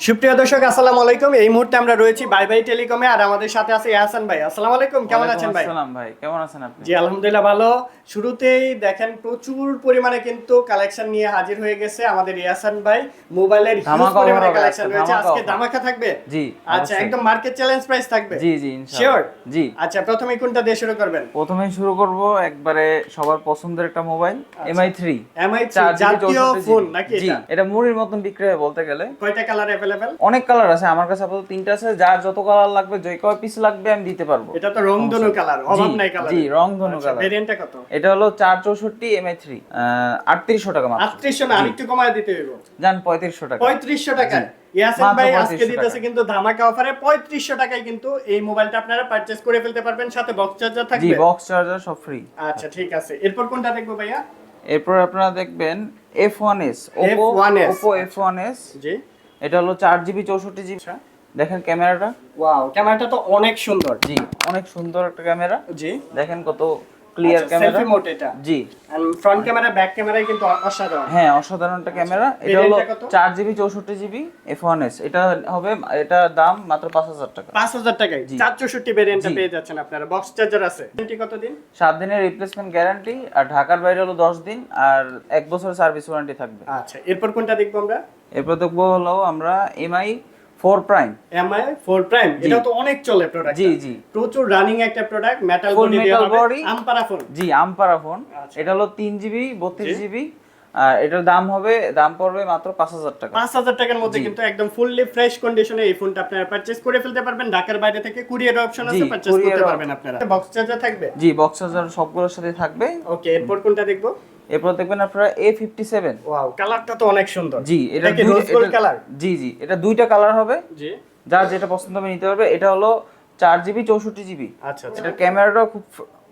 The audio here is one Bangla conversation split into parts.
সুপ্রিয় দর্শক আসসালামু আলাইকুম। এই মুহূর্তে আমরা রয়েছি বাই বাই টেলিকমে আর আমাদের সাথে আছে ইয়াসান ভাই। আসসালামু আলাইকুম কেমন আছেন ভাই? আসসালাম ভাই কেমন আছেন আপনি? জি আলহামদুলিল্লাহ ভালো। শুরুতেই দেখেন প্রচুর পরিমাণে কিন্তু কালেকশন নিয়ে হাজির হয়ে গেছে আমাদের ইয়াসান ভাই। মোবাইলের হিউজ পরিমাণে কালেকশন রয়েছে। আজকে ধামাকা থাকবে? জি আচ্ছা একদম মার্কেট চ্যালেঞ্জ প্রাইস থাকবে? জি জি ইনশাআল্লাহ। শিওর জি। আচ্ছা প্রথমে কোনটা দিয়ে শুরু করবেন? প্রথমে শুরু করব একবারে সবার পছন্দের একটা মোবাইল এমআই থ্রি এমআই জাতীয় ফোন নাকি এটা? এটা মুড়ির মতন বিক্রি হয় বলতে গেলে। কয়টা কালার অনেক কালার আছে আমার কাছে আপাতত তিনটা আছে যার যত কালার লাগবে যে কয় পিস লাগবে আমি দিতে পারব। এটা তো রং ধনু কালার অভাব নাই কালার জি রং ধনু কালার ভেরিয়েন্টটা কত? এটা হলো 464 MI3 3800 টাকা মাত্র। 3800 না আরেকটু কমায় দিতে হইব। জান 3500 টাকা। 3500 টাকা ইয়াসিন ভাই আজকে দিতেছে কিন্তু ধামাকা অফারে 3500 টাকায় কিন্তু এই মোবাইলটা আপনারা পারচেজ করে ফেলতে পারবেন সাথে বক্স চার্জার থাকবে। জি বক্স চার্জার সব ফ্রি আচ্ছা ঠিক আছে। এরপর কোনটা দেখব ভাইয়া? এরপর আপনারা দেখবেন F1S Oppo Oppo F1S জি। এটা হলো চার জিবি চৌষট্টি জিবি। আচ্ছা। দেখেন ক্যামেরাটা। ওয়াও ক্যামেরাটা তো অনেক সুন্দর। জি অনেক সুন্দর একটা ক্যামেরা। জি। দেখেন কত ক্লিয়ার ক্যামেরা সেলফি মোড এটা। জি। ফ্রন্ট ক্যামেরা ব্যাক ক্যামেরাই কিন্তু অসাধারণ। হ্যাঁ অসাধারণ একটা ক্যামেরা এটা হলো Variant টা কত? চার জিবি চৌষট্টি জিবি এফ ওয়ান এস এটা হবে এটা দাম মাত্র পাঁচ হাজার টাকা। পাঁচ হাজার টাকায়। জি। চার চৌষট্টি ভেরিয়েন্টটা পেয়ে যাচ্ছেন আপনারা। বক্স চার্জার আছে। Warranty কতদিন? সাত দিনের রিপ্লেসমেন্ট গ্যারান্টি আর ঢাকার বাইরে হলো দশ দিন আর এক বছর সার্ভিস ওয়ারেন্টি থাকবে। আচ্ছা এরপর কোনটা দেখব আমরা? এরপর দেখব হলো আমরা Mi four prime Mi four prime এটা তো অনেক চলে প্রোডাক্ট জি জি। প্রচুর রানিং একটা প্রোডাক্ট মেটাল বডি দেওয়া হবে আমপারা ফোন জি আমপারা ফোন আচ্ছা। এটা হলো তিন জিবি বত্রিশ। জিবি আর এটার দাম হবে দাম পড়বে মাত্র পাঁচ হাজার টাকা। পাঁচ হাজার টাকার মধ্যে কিন্তু একদম ফুললি ফ্রেশ কন্ডিশনে এই ফোনটা আপনারা পারচেজ করে ফেলতে পারবেন। ঢাকার বাইরে থেকে কুরিয়ার অপশন আছে পারচেজ করতে পারবেন আপনারা। বক্স চার্জার থাকবে? জি বক্স চার্জার সবগুলোর সাথে থাকবে। ওকে এরপর কোনটা দেখব? এরপর দেখবেন আপনারা এ ফিফটি সেভেন ওয়াও কালারটা তো অনেক সুন্দর। জি এটা কালার জি জি এটা দুইটা কালার হবে। জি। যার যেটা পছন্দ হবে নিতে পারবে। এটা হলো চার জিবি চৌষট্টি জিবি। আচ্ছা আচ্ছা। এটার ক্যামেরাটাও খুব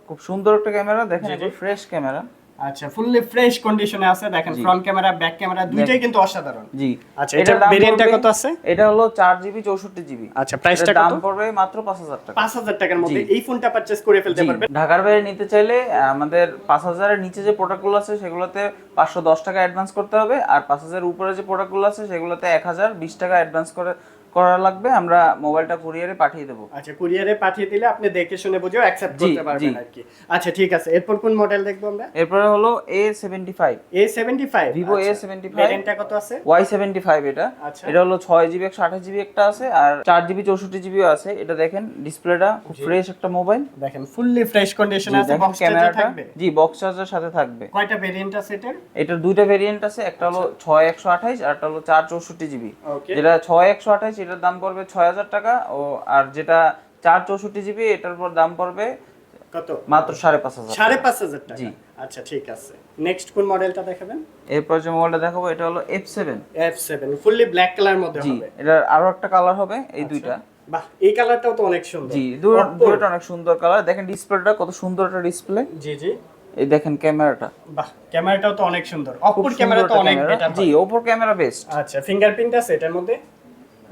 খুব সুন্দর একটা ক্যামেরা। দেখেন। Fresh camera. আচ্ছা ফুললি ফ্রেশ কন্ডিশনে আছে দেখেন ফ্রন্ট ক্যামেরা ব্যাক ক্যামেরা দুইটাই কিন্তু অসাধারণ। জি। আচ্ছা, এটার এটার দাম variant টা পড়বে- কত আছে? এটা হলো চার জিবি চৌষট্টি জিবি আচ্ছা প্রাইসটা কত দাম পড়বে মাত্র পাঁচ হাজার টাকা। পাঁচ হাজার টাকার মধ্যে এই ফোনটা পারচেজ করে ফেলতে পারবেন। ঢাকার বাইরে নিতে চাইলে আমাদের পাঁচ হাজারের নিচে যে প্রোডাক্টগুলো আছে সেগুলোতে পাঁচশো দশ টাকা অ্যাডভান্স করতে হবে আর পাঁচ হাজারের উপরে যে প্রোডাক্টগুলো আছে সেগুলোতে এক হাজার বিশ টাকা অ্যাডভান্স করে করা লাগবে আমরা মোবাইলটা কুরিয়ারে পাঠিয়ে দেবো। আচ্ছা কুরিয়ারে পাঠিয়ে দিলে আপনি দেখে শুনে বুঝেও অ্যাকসেপ্ট করতে পারবেন আর কি আচ্ছা ঠিক আছে। এরপর কোন মডেল দেখব আমরা? এরপর হলো A75 A75 Vivo আচ্ছা। A75 ভেরিয়েন্টটা কত আছে? Y75 এটা। আচ্ছা। এটা হলো 6GB 128GB একটা আছে আর 4GB 64GB আছে। এটা দেখেন ডিসপ্লেটা খুব ফ্রেশ একটা মোবাইল। দেখেন ফুললি ফ্রেশ কন্ডিশন আছে বক্স ক্যামেরাটা। থাকবে? জি বক্স চার্জার সাথে থাকবে। কয়টা ভেরিয়েন্ট আছে এটার? এটার দুইটা ভেরিয়েন্ট আছে একটা হলো আচ্ছা। 6128 আর একটা হলো 464GB যেটা 6128 সেটার দাম পড়বে ছয় হাজার টাকা ও আর যেটা চার চৌষট্টি জিবি এটার পর দাম পড়বে কত? মাত্র সাড়ে পাঁচ হাজার সাড়ে পাঁচ হাজার জি। আচ্ছা ঠিক আছে। নেক্সট কোন মডেলটা দেখাবেন? এরপর যে মডেলটা দেখাবো এটা হলো F seven F seven fully black colour মধ্যে এটার আরও একটা কালার হবে এই আচ্ছা। দুইটা। বাহ এই কালারটাও তো অনেক সুন্দর। জি অনেক সুন্দর কালার দেখেন ডিসপ্লেটা কত সুন্দর একটা ডিসপ্লে জি জি। এই দেখেন ক্যামেরাটা বাহ ক্যামেরাটাও তো অনেক সুন্দর। অপোর ক্যামেরা তো অনেক বেটার জি অপোর ক্যামেরা বেস্ট আচ্ছা ফিঙ্গারপ্রিন্ট আছে এটার মধ্যে?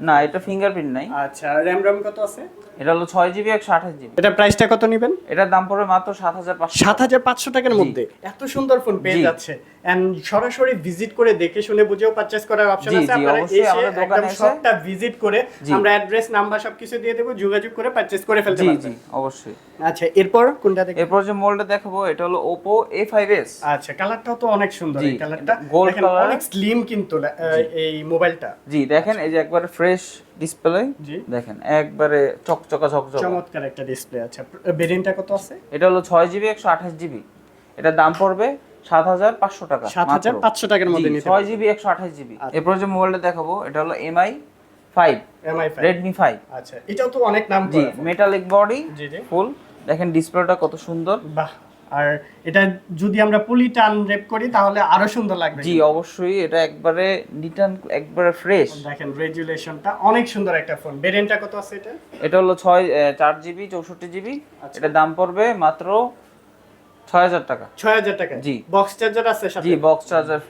না এটা ফিঙ্গারপ্রিন্ট নাই। আচ্ছা র্যাম রম কত আছে? এটা হলো ছয় জিবি একশো আঠাশ জিবি এটা প্রাইসটা কত নেবেন? এটার দাম পড়বে মাত্র সাত হাজার পাঁচশো সাত হাজার পাঁচশো টাকার মধ্যে। এত সুন্দর ফোন পেয়ে যাচ্ছে। এন্ড সরাসরি ভিজিট করে দেখে শুনে বুঝেও পারচেজ করার অপশন আছে। আপনারা এসে আমাদের একদম দোকানে এসে- শপটা ভিজিট করে আমরা অ্যাড্রেস নাম্বার সবকিছু দিয়ে দেবো যোগাযোগ করে পারচেজ করে ফেলতে পারবেন। জি অবশ্যই। আচ্ছা এরপর কোনটা দেখবেন? এরপর যে মোবাইলটা দেখাবো এটা হলো ফাইভ এস আচ্ছা কালারটাও তো অনেক সুন্দর। এই কালারটা gold দেখেন, অনেক স্লিম কিন্তু এই মোবাইলটা জি দেখেন এই যে একবারে ফ্রেশ ডিসপ্লে। দেখেন একবারে চকচকা চকচকা। চমৎকার একটা ডিসপ্লে আচ্ছা ভেরিয়েন্টটা কত আছে? এটা হলো ছয় জিবি একশো আঠাশ জিবি। এটার দাম পড়বে সাত হাজার পাঁচশো টাকা সাত হাজার পাঁচশো টাকার মধ্যে নিতে ছয় জিবি একশো আঠাশ জিবি। আচ্ছা। এরপর যে মোবাইলটা দেখাবো এটা হলো Mi five Mi Redmi five আচ্ছা এটাও তো অনেক নাম জি করা। মেটালিক বডি জি জি। ফুল দেখেন ডিসপ্লেটা কত সুন্দর। বাহ আর এটা যদি আমরা পুলি টান রেপ করি তাহলে আরও সুন্দর লাগবে জি অবশ্যই এটা একবারে নিটান একবারে ফ্রেশ দেখেন রেজুলেশনটা অনেক সুন্দর একটা ফোন ভেরিয়েন্টটা কত আছে এটা? এটা হলো ছয় আহ, চার জিবি চৌষট্টি জিবি আচ্ছা। এটার দাম পড়বে মাত্র ছয় হাজার টাকা। ছয় হাজার টাকা জি। বক্স চার্জার আছে সাথে? জি বক্স চার্জার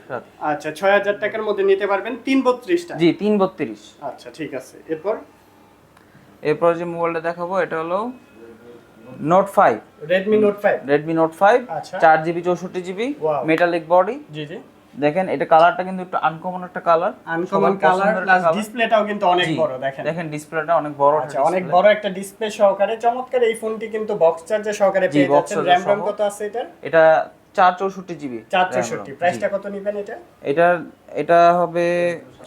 আচ্ছা ছয় হাজার টাকার মধ্যে নিতে পারবেন তিন বত্রিশটা। জি তিন বত্রিশ। আচ্ছা ঠিক আছে। এরপর? এরপর যে মোবাইলটা দেখাবো এটা হলো note five Redmi note five Redmi note five আচ্ছা। চার জিবি চৌষট্টি জিবি. মেটালিক বডি জি জি। দেখেন এটা কালারটা কিন্তু একটু আনকমন একটা কালার আনকমন কালার প্লাস ডিসপ্লেটাও কিন্তু অনেক বড় দেখেন। দেখেন ডিসপ্লেটা অনেক বড় আচ্ছা অনেক বড় একটা ডিসপ্লে সহকারে চমৎকার এই ফোনটি কিন্তু বক্স চার্জার সহকারে পেয়ে যাচ্ছেন। র্যাম রম কত আছে এটা এটা চার চৌষট্টি জিবি। চার চৌষট্টি। প্রাইসটা কত নিবেন এটা? এটা এটা হবে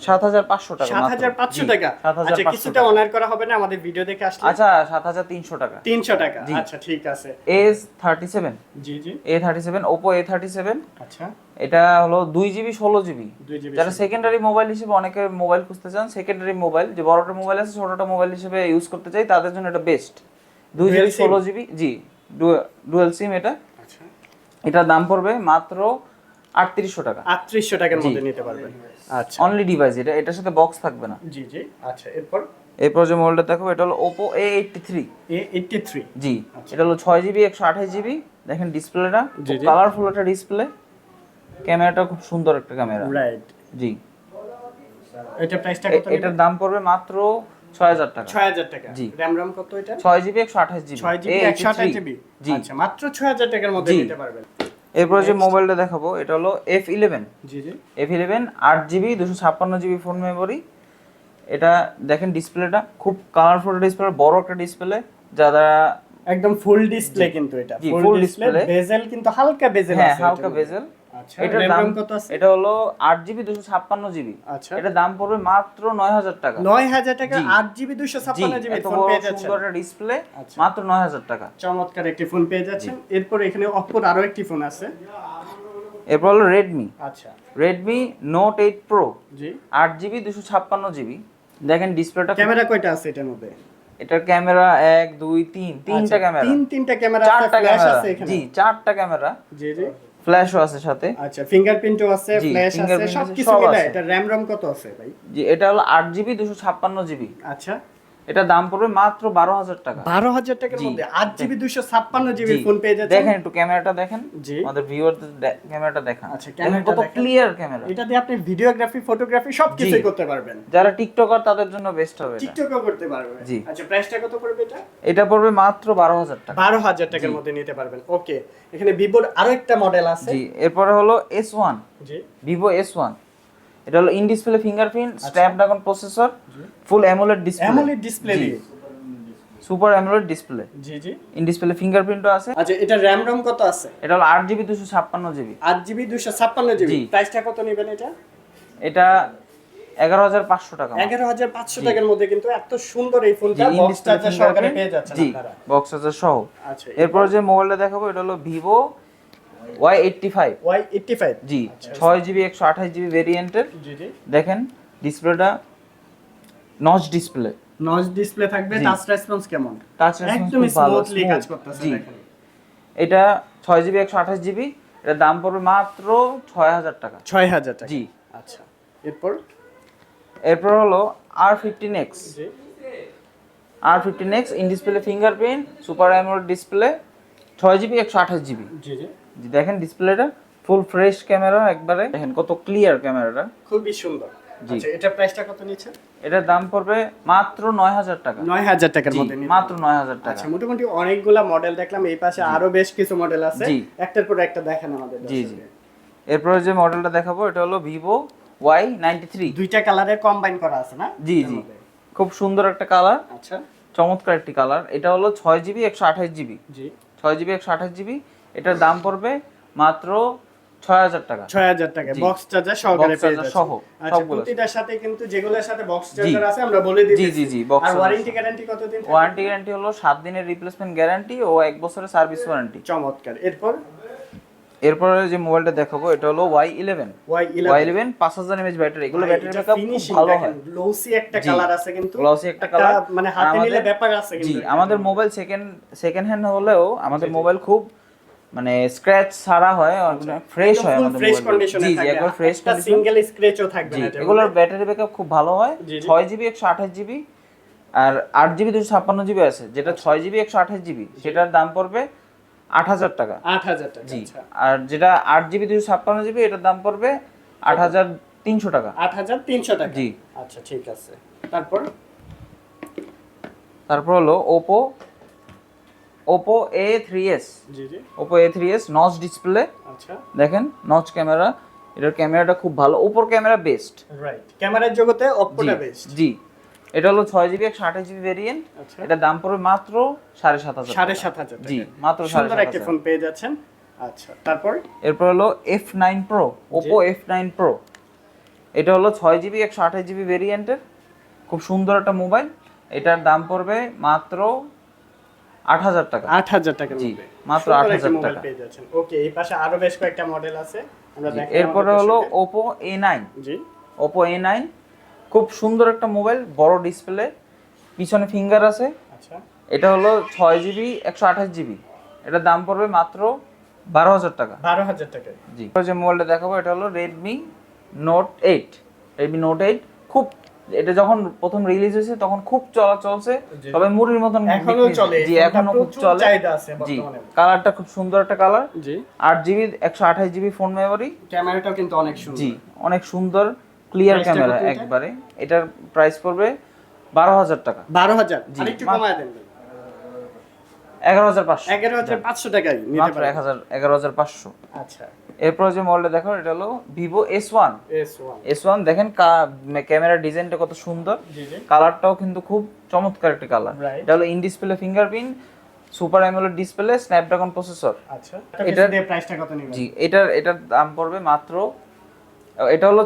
সাত হাজার পাঁচশো টাকা সাত হাজার পাঁচশো টাকা? আচ্ছা কিছুটা অনার করা হবে না? আমাদের ভিডিও দেখে আসলে? আচ্ছা সাত হাজার তিনশো টাকা। তিনশো টাকা। আচ্ছা ঠিক আছে। এস থার্টি সেভেন জি জি। A thirty seven Oppo A thirty seven আচ্ছা। এটা হলো দুই জিবি ষোলো জিবি। যারা সেকেন্ডারি মোবাইল হিসেবে অনেকে মোবাইল খুঁজতে চান সেকেন্ডারি মোবাইল যে বড়টা মোবাইল আছে ছোটটা মোবাইল হিসেবে ইউজ করতে চাই তাদের জন্য এটা বেস্ট দুই জিবি ষোলো জিবি জি ডুয়েল সিম এটা। আচ্ছা। এটার দাম পড়বে মাত্র আটত্রিশশো টাকা। আটত্রিশশো টাকার মধ্যে নিতে পারবেন। আচ্ছা। অনলি ডিভাইস এটা এটার সাথে বক্স থাকবে না। জি জি। আচ্ছা এরপর? এরপর যে মোবাইলটা দেখো এটা হলো Oppo A eighty three A eighty three জি। আচ্ছা। এটা হলো ছয় জিবি একশো আঠাশ জিবি দেখেন ডিসপ্লেটা। কালারফুল একটা ডিসপ্লে ক্যামেরাটা খুব সুন্দর একটা ক্যামেরা রাইট জি। এটা প্রাইসটা কত এটার দাম পড়বে মাত্র ছয় হাজার টাকা। ছয় হাজার টাকা। জি। র্যাম রাম কত এটা? ছয় জিবি একশো আঠাশ জিবি ছয় জিবি একশো আঠাশ জিবি জি। আচ্ছা মাত্র ছয় হাজার টাকার মধ্যে নিতে পারবেন। এরপরে যে মোবাইলটা দেখাবো এটা হলো এফ ইলেভেন জি জি। এফ ইলেভেন আট জিবি দুশো ছাপ্পান্ন জিবি ফোন মেমোরি এটা দেখেন ডিসপ্লেটা খুব কালারফুল ডিসপ্লে বড় একটা ডিসপ্লে যারা একদম ফুল ডিসপ্লে কিন্তু এটা। Full display. বেজেল কিন্তু হালকা বেজেল হ্যাঁ আছে হালকা বেজেল আচ্ছা। দাম কত আছে? এটা হলো আট জিবি দুশো ছাপ্পান্ন জিবি। আচ্ছা। এটার দাম পড়বে মাত্র নয় হাজার টাকা। নয় হাজার টাকা আট জিবি দুশো ছাপ্পান্ন জিবি ফোন পেয়ে যাচ্ছেন। একটা ডিসপ্লে আচ্ছা। মাত্র নয় হাজার টাকা। চমৎকার একটি ফোন পেয়ে যাচ্ছেন। এরপর এখানে অপ্পোর আরও একটি ফোন আছে। এরপর হলো রেডমি আচ্ছা। রেডমি নোট এইট প্রো জি। আট জিবি দুশো ছাপ্পান্ন জিবি। দেখেন ডিসপ্লেটা ক্যামেরা কয়টা আছে এটার মধ্যে? এটার ক্যামেরা এক দুই তিন তিনটা আচ্ছা, ক্যামেরা। তিন তিনটা ক্যামেরা আছে চারটা ফ্ল্যাশ ক্যামেরা। আছে এখানে। জি চারটা ক্যামেরা। জি জি। ফ্ল্যাশও আছে সাথে। আচ্ছা ফিঙ্গারপ্রিন্টও আছে ফ্ল্যাশ আছে সব কিছু সবকিছু মিলে এটা র‍্যাম রম কত আছে ভাই? জি এটা হলো আট জিবি দুশো ছাপ্পান্ন জিবি আচ্ছা। এটা দাম পড়বে মাত্র বারো হাজার টাকা। বারো হাজার টাকার মধ্যে আট জিবি দুশো ছাপ্পান্ন জিবি ফোন পেয়ে যাচ্ছেন। দেখেন একটু ক্যামেরাটা দেখেন। জি। আমাদের ভিউয়ারদের ক্যামেরাটা দেখান। আচ্ছা, দেখেন ক্যামেরাটা কত ক্লিয়ার ক্যামেরা। এটা দিয়ে আপনি ভিডিওগ্রাফি ফটোগ্রাফি সব কিছুই করতে পারবেন। যারা টিকটকার তাদের জন্য বেস্ট হবে টিকটকও করতে পারবেন। জি। আচ্ছা প্রাইসটা কত পড়বে এটা? এটা পড়বে মাত্র বারো হাজার টাকা। বারো হাজার টাকার মধ্যে নিতে পারবেন। ওকে এখানে ভিভোর আরও একটা মডেল আছে। জি এরপরে হলো এস ওয়ান জি। ভিভো এস ওয়ান এটা হলো in display fingerprint. Snapdragon processor full AMOLED display AMOLED display. দিয়ে। সুপার অ্যামোলেড ডিসপ্লে জি জি। ইন ডিসপ্লে ফিঙ্গারপ্রিন্টও আছে। আচ্ছা এটা র্যাম রম কত আছে? এটা হলো আট জিবি দুশো ছাপ্পান্ন জিবি আট জিবি দুশো ছাপ্পান্ন জিবি জি। প্রাইসটা কত নেবেন এটা? এটা এগারো হাজার পাঁচশো টাকা। এগারো হাজার পাঁচশো টাকার মধ্যে কিন্তু এত সুন্দর এই ফোনটা বক্স চার্জার সহকারে পেয়ে যাচ্ছেন জি আপনারা। বক্স চার্জার সহ। আচ্ছা এরপর যে মোবাইলটা দেখাবো এটা হলো Vivo Y eighty five Y eighty five জি ছয় জিবি একশো আঠাশ জিবি ভেরিয়েন্টের জি জি। দেখেন ডিসপ্লেটা নচ ডিসপ্লে নচ ডিসপ্লে থাকবে টাচ রেসপন্স কেমন? টাচ একদম স্মুথলি কাজ করতেছে জি এটা ছয় জিবি একশো আঠাশ জিবি। এটার দাম পড়বে মাত্র ছয় হাজার টাকা। ছয় হাজার টাকা। জি। আচ্ছা। এরপর? এরপর হলো R fifteen X R fifteen X in display fingerprint super AMOLED display ছয় জিবি একশো আঠাশ জিবি। জি জি। দেখেন ডিসপ্লেটা ফুল ফ্রেশ ক্যামেরা একবারে। দেখেন কত ক্লিয়ার ক্যামেরাটা। খুবই সুন্দর। আচ্ছা এটা প্রাইসটা কত এটার দাম পড়বে মাত্র নয় হাজার টাকা। নয় হাজার টাকার মধ্যে মাত্র নয় হাজার টাকা। আচ্ছা মোটামুটি অনেকগুলা মডেল দেখলাম। এই পাশে আরও বেশ কিছু মডেল আছে। একটার পর একটা দেখেন আমাদের জি, জি। এরপরে যে মডেলটা দেখাবো এটা হলো ভিভো ওয়াই নাইনটি থ্রি দুইটা কালারে কম্বাইন করা আছে না? জি জি। খুব সুন্দর একটা কালার আচ্ছা। চমৎকার একটি কালার এটা হলো ছয় জিবি একশো আঠাশ জিবি জি। ছয় জিবি একশো আঠাশ জিবি এটার দাম পড়বে মাত্র ছয় হাজার টাকা। ছয় হাজার টাকা। বক্স চার্জার সহকারে Box পেয়ে charger যাচ্ছে সহ, আচ্ছা প্রতিটার সাথে কিন্তু যেগুলোর সাথে বক্স চার্জার আছে আমরা বলে দিই জি, জি, জি, box আর ওয়ারেন্টি গ্যারান্টি কতদিন ওয়ারেন্টি গ্যারান্টি হলো সাত দিনের রিপ্লেসমেন্ট গ্যারান্টি ও এক বছরের সার্ভিস ওয়ারেন্টি চমৎকার। এরপর? এরপরে যে মোবাইলটা দেখাবো এটা হলো ওয়াই ইলেভেন ওয়াই ইলেভেন পাঁচ হাজার এমএচ ব্যাটারি। এগুলো ব্যাটারি ব্যাকআপ খুব ভালো হয়। গ্লোসি একটা কালার আছে কিন্তু। একটা একটা মানে হাতে আমাদের- নিলে ব্যাপার আছে জি আমাদের মোবাইল সেকেন্ড সেকেন্ড হ্যান্ড হলেও আমাদের মোবাইল খুব মানে স্ক্র্যাচ ছাড়া হয় ফ্রেশ হয় আমাদের ফ্রেশ কন্ডিশনে থাকবে একবার ফ্রেশ একটা কন্ডিশন সিঙ্গেল স্ক্র্যাচও থাকবে না এগুলোর ব্যাটারি ব্যাকআপ খুব ভালো হয়। জি, জি। ছয় জিবি একশো আঠাশ জিবি আর আট জিবি দুশো ছাপ্পান্ন জিবি আছে যেটা ছয় জিবি একশো আঠাশ জিবি সেটার দাম পড়বে আট হাজার টাকা। আট হাজার টাকা জি। আচ্ছা। আর যেটা আট জিবি দুশো ছাপ্পান্ন জিবি এটার দাম পড়বে আট হাজার তিনশো টাকা। আট হাজার তিনশো টাকা। জি। আচ্ছা ঠিক আছে। তারপর? তারপর হলো Oppo Oppo A three S Oppo A three S notch display দেখেন নচ ক্যামেরা এটার ক্যামেরাটা খুব ভালো। ওপর ক্যামেরা বেস্ট রাইট ক্যামেরার জগতে অপ্পোটা বেস্ট জি। এটা হলো ছয় জিবি একশো আঠাশ জিবি ভেরিয়েন্ট এটার দাম পড়বে মাত্র সাড়ে সাত হাজার সাড়ে সাত হাজার জি মাত্র সুন্দর একটি ফোন পেয়ে যাচ্ছেন। আচ্ছা তারপর? এরপর হলো F nine pro Oppo F nine pro এটা হলো ছয় জিবি একশো আঠাশ জিবি ভেরিয়েন্টের খুব সুন্দর একটা মোবাইল এটার দাম পড়বে মাত্র আট হাজার টাকা। আট হাজার টাকার জি, মাত্র সুন্দর 8,000 একটি মোবাইল টাকা। ওকে এই পাশে আরও বেশ কয়েকটা মডেল আছে। এরপরে হলো ওপো এ নাইন জি। ওপো এ নাইন খুব সুন্দর একটা মোবাইল বড় ডিসপ্লে পিছনে ফিঙ্গার আছে। আচ্ছা। এটা হলো ছয় জিবি একশো আঠাশ জিবি এটার দাম পড়বে মাত্র বারো হাজার টাকা। বারো হাজার টাকায়। জি যে মোবাইলটা দেখাবো এটা হলো Redmi note eight Redmi note eight খুব এটা যখন প্রথম রিলিজ হয়েছে তখন খুব চলা চলছে। তবে মুড়ির মতন এখনও চলে জি এখনও খুব চলে। চাহিদা আছে জি বর্তমানে। কালারটা খুব সুন্দর একটা কালার। জি। আট জিবি একশো আঠাশ জিবি ফোন মেমোরি ক্যামেরাটাও কিন্তু অনেক সুন্দর। জি অনেক সুন্দর ক্লিয়ার ক্যামেরা একবারে। এটার প্রাইস পড়বে বারো হাজার টাকা। বারো হাজার। জি, আরেকটু কমায় দেন। এগারো হাজার পাঁচশো। এগারো হাজার পাঁচশো টাকায় মাত্র এক হাজার এগারো হাজার পাঁচশো। আচ্ছা। এরপর যে মডেলটা দেখো এটা হলো Vivo S one S one দেখেন ক্যামেরার ডিজাইনটা কত সুন্দর। জি জি কালারটাও কিন্তু খুব চমৎকার একটা কালার এটা হলো in display fingerprint super AMOLED display Snapdragon processor আচ্ছা। এটার- এটার প্রাইসটা কত নেবেন? জি এটার এটার দাম পড়বে মাত্র এটা হলো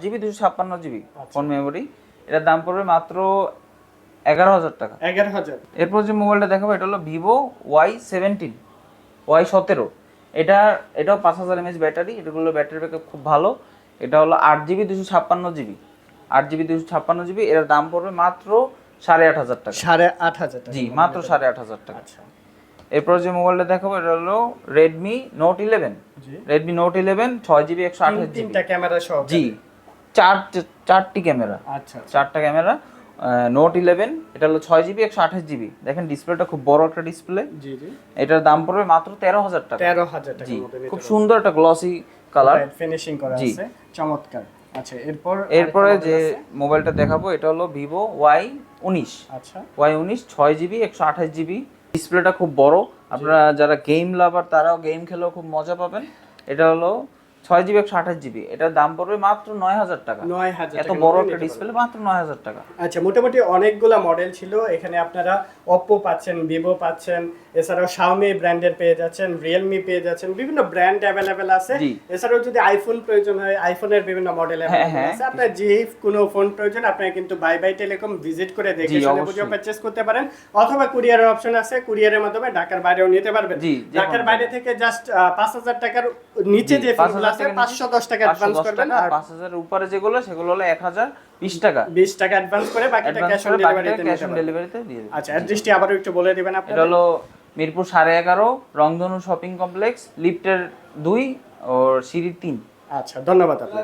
জিবি দুশো ছাপ্পান্ন জিবি। ফোন মেমোরি এটার দাম পড়বে মাত্র এগারো হাজার টাকা। এগারো হাজার। এরপর যে মোবাইলটা দেখাবো এটা হলো ভিভো ওয়াই সেভেন্টিন ওয়াই সতেরো। এটা এটাও পাঁচ হাজার এমএচ ব্যাটারি এটাগুলো ব্যাটারি ব্যাকআপ খুব ভালো। এটা হলো আট জিবি দুশো ছাপ্পান্ন জিবি। আট জিবি দুশো ছাপ্পান্ন জিবি এটার দাম পড়বে মাত্র সাড়ে আট হাজার টাকা। সাড়ে আট হাজার জি মাত্র সাড়ে আট হাজার টাকা। আচ্ছা। এরপর যে মোবাইলটা দেখাবো এটা হলো Redmi note eleven Redmi note eleven ছয় জিবি একশো আঠাশ জিবি। ক্যামেরা সহ। জি চার চারটি ক্যামেরা। আচ্ছা আচ্ছা। চারটা ক্যামেরা। নোট ইলেভেন এটা হলো ছয় জিবি একশো আঠাশ জিবি দেখেন ডিসপ্লেটা খুব বড় একটা ডিসপ্লে এটার দাম পড়বে মাত্র তেরো হাজার টাকা। তেরো হাজার জি খুব সুন্দর একটা গ্লসি কালার ফিনিশিং করা। আছে। চমৎকার। আচ্ছা এরপর এরপরে যে। মোবাইলটা দেখাবো এটা হলো ভিভো ওয়াই উনিশ। আচ্ছা। ওয়াই উনিশ ছয় জিবি একশো আঠাশ জিবি ডিসপ্লেটা খুব বড়। আপনারা যারা গেম লাভার তারাও গেম খেলেও খুব মজা পাবেন। এটা হলো ছয় জিবি একশো আঠাশ জিবি। এটার দাম পড়বে মাত্র নয় হাজার টাকা। নয় হাজার এত বড় একটা ডিসপ্লে মাত্র নয় হাজার টাকা। আচ্ছা মোটামুটি অনেকগুলা মডেল ছিল। এখানে আপনারা অপ্পো পাচ্ছেন ভিভো পাচ্ছেন এছাড়াও শাওমি ব্র্যান্ডের পেয়ে যাচ্ছেন রিয়েলমি পেয়ে যাচ্ছেন বিভিন্ন ব্র্যান্ড অ্যাভেলেবেল আছে। এছাড়াও যদি আইফোন প্রয়োজন হয় আইফোনের বিভিন্ন মডেল হ্যাঁ, হ্যাঁ। আছে। আপনার যে কোনো ফোন প্রয়োজন আপনারা কিন্তু বাই বাই টেলিকম ভিজিট করে দেখে শুনে বুঝে পারচেজ করতে পারেন। অথবা কুরিয়ারের অপশন আছে। কুরিয়ারের মাধ্যমে ঢাকার বাইরেও নিতে পারবেন। ঢাকার বাইরে থেকে জাস্ট পাঁচ হাজার টাকার নিচে যে ফোনগুলো আছে নিচে পাঁচশো দশ টাকা অ্যাডভান্স করবেন আর 5000 এর উপরে যেগুলো সেগুলো হলো এক হাজার বিশ টাকা। অ্যাডভান্স করে বাকিটা ক্যাশ অন ডেলিভারিতে ক্যাশ অন ডেলিভারিতে দিয়ে দেবে আচ্ছা অ্যাড্রেসটি আবারও একটু বলে দিবেন এটা হলো মিরপুর সাড়ে এগারো রংধনু শপিং কমপ্লেক্স লিফটের দুই ও সিঁড়ি তিন। আচ্ছা ধন্যবাদ আপনাকে